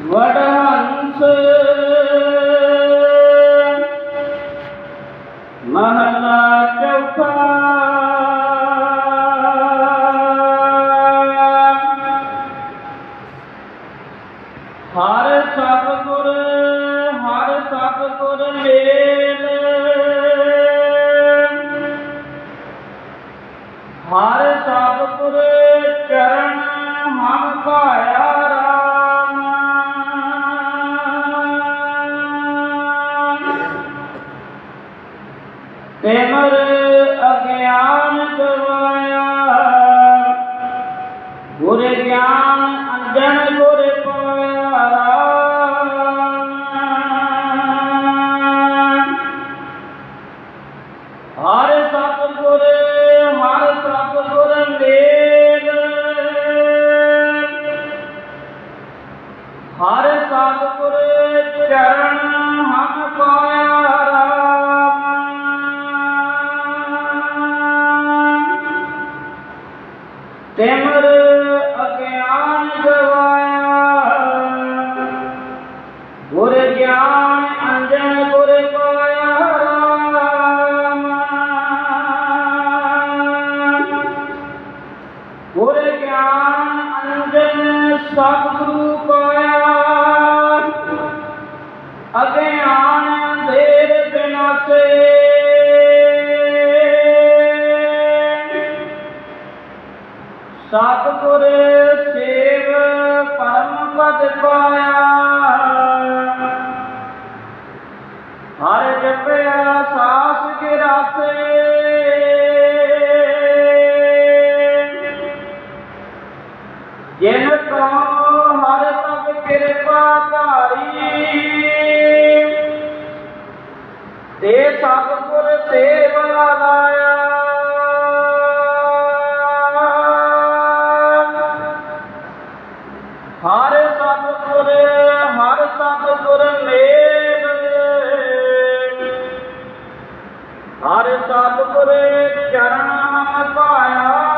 ਵਡਹੰਸ ਮਹਲਾ ਚੌਥਾ। ਹਰ ਸਤਿਗੁਰ ਹਰ ਸਤਿਗੁਰ ਮੇਲ। ਹਰ ਸਤਿਗੁਰ ਚਰਨ ਹਮ ਭਾਇਆ ਹਰ ਸਤਿਗੁਰ ਹਰ ਸਤਿਗੁਰ ਮੇਲ। ਹਰ ਸਤਿਗੁਰ ਚਰਨ ਹਮ ਪਾਇਆ। ਗੁਰ ਗਿਆਨ ਅੰਜਨ ਗੁਰ ਪਾਇਆ ਗੁਰ ਗਿਆਨ ਅੰਜਨ ਸਤਿਗੁਰੂ ਪਾਇਆ। ਅਗਿਆਨ ਅੰਧੇਰ ਬਿਨਾਸੇ ਸਤਿਗੁਰ ਸੇਵ ਪਰਮ ਪਦ ਪਾਇਆ। ਹਰ ਜਪਿਆ ਸਾਸ ਗਿਰਾਸੇ। ਜਿਨ ਕੋ ਹਰ ਤਪ ਕਿਰਪਾ ਧਾਰੀ, ਤੇ ਸਤਿਗੁਰ ਸੇਵਾ ਲਾਇਆ। ਹਰ ਸਤਿਗੁਰ ਹਰ ਸਤਿਗੁਰ ਮੇਲ ਹਰ ਸਤਿਗੁਰ ਚਰਨ ਪਾਇਆ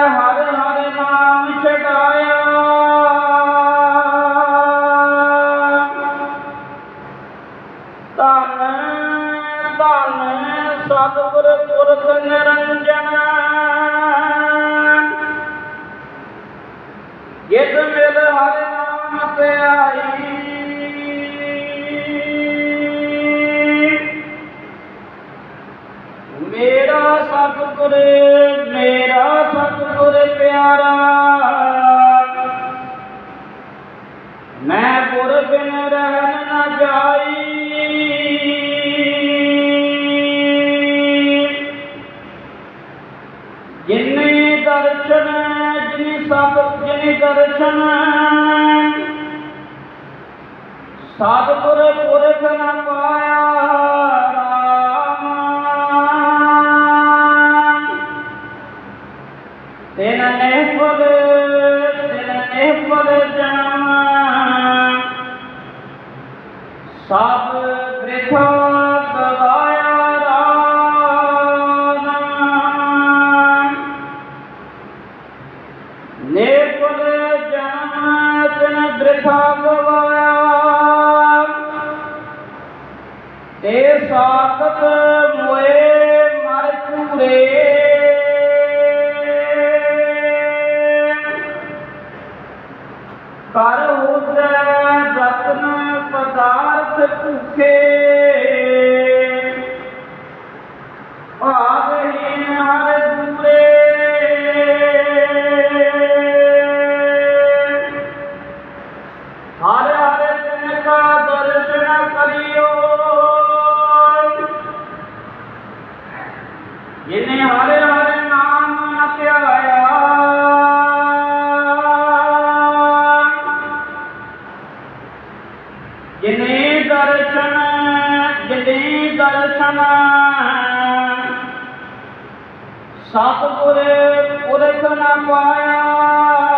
ਮੈਂ ਗੁਰ ਬਿਨ ਰਹਿ ਨ ਜਾਈ। ਜਿਨੇ ਦਰਸ਼ਨ ਜਿਨੇ ਸਭ, ਜਿਨੇ ਦਰਸ਼ਨ ਸਤਿਗੁਰ ਪੁਰਖ ਨ ਪਾਇਆ ਸਭ ਬ੍ਰਿਥਾ ਬਵਾਇਆ ਰਾਨ ਨੇਪਲ ਜਨਮ ਤਨ ਬ੍ਰਿਥਾ ਬਵਾਇਆ ਤੇ ਸਾਖਤ ਮੋਏ ਮਰ ਪੂਰੇ। ਕਰ ਹੋਸੈ ਰਤਨ ਪਦਾ porque ਦਰਸ਼ਨ ਸਤਿਗੁਰੇ ਪੁਰਖ ਨਾ ਪਾਇਆ।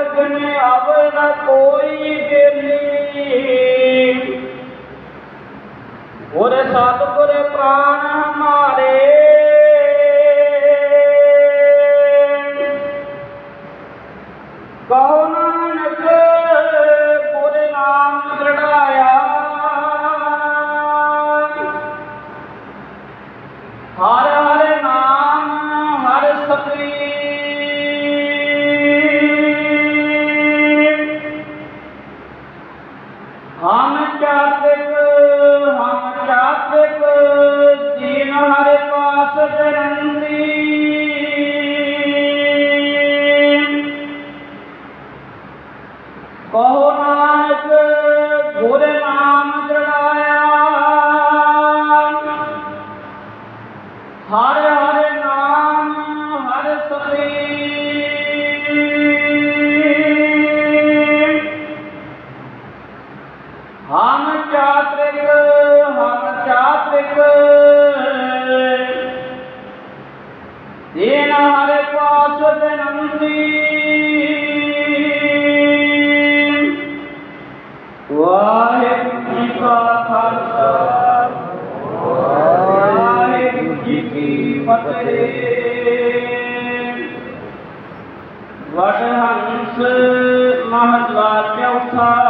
ਸਕਨੇ ਆਵੇ ਨਾ ਕੋਈ ਗੇਲੀ ਉਹਰੇ ਸਤਿਗੁਰੇ ਪ੍ਰਾਨ ਹਮਾਰੇ। ਕਹੋ ਨਾ ਹਮ ਚਾਤ੍ਰਿਕ ਹਮ ਚਾਤ੍ਰਿਕ। ਦੇਨ ਹਰੇ ਪਾਸ ਤਨ ਅੰਤੀ ਵਾਹਿਗੁਰੂ ਜੀ ਕਾ ਖਾਲਸਾ। ਵਾਹਿਗੁਰੂ ਜੀ ਕੀ ਫਤਿਹ। ਵਡ ਹੰਸ ਮਹਦਵਾ ਚੌਥਾ।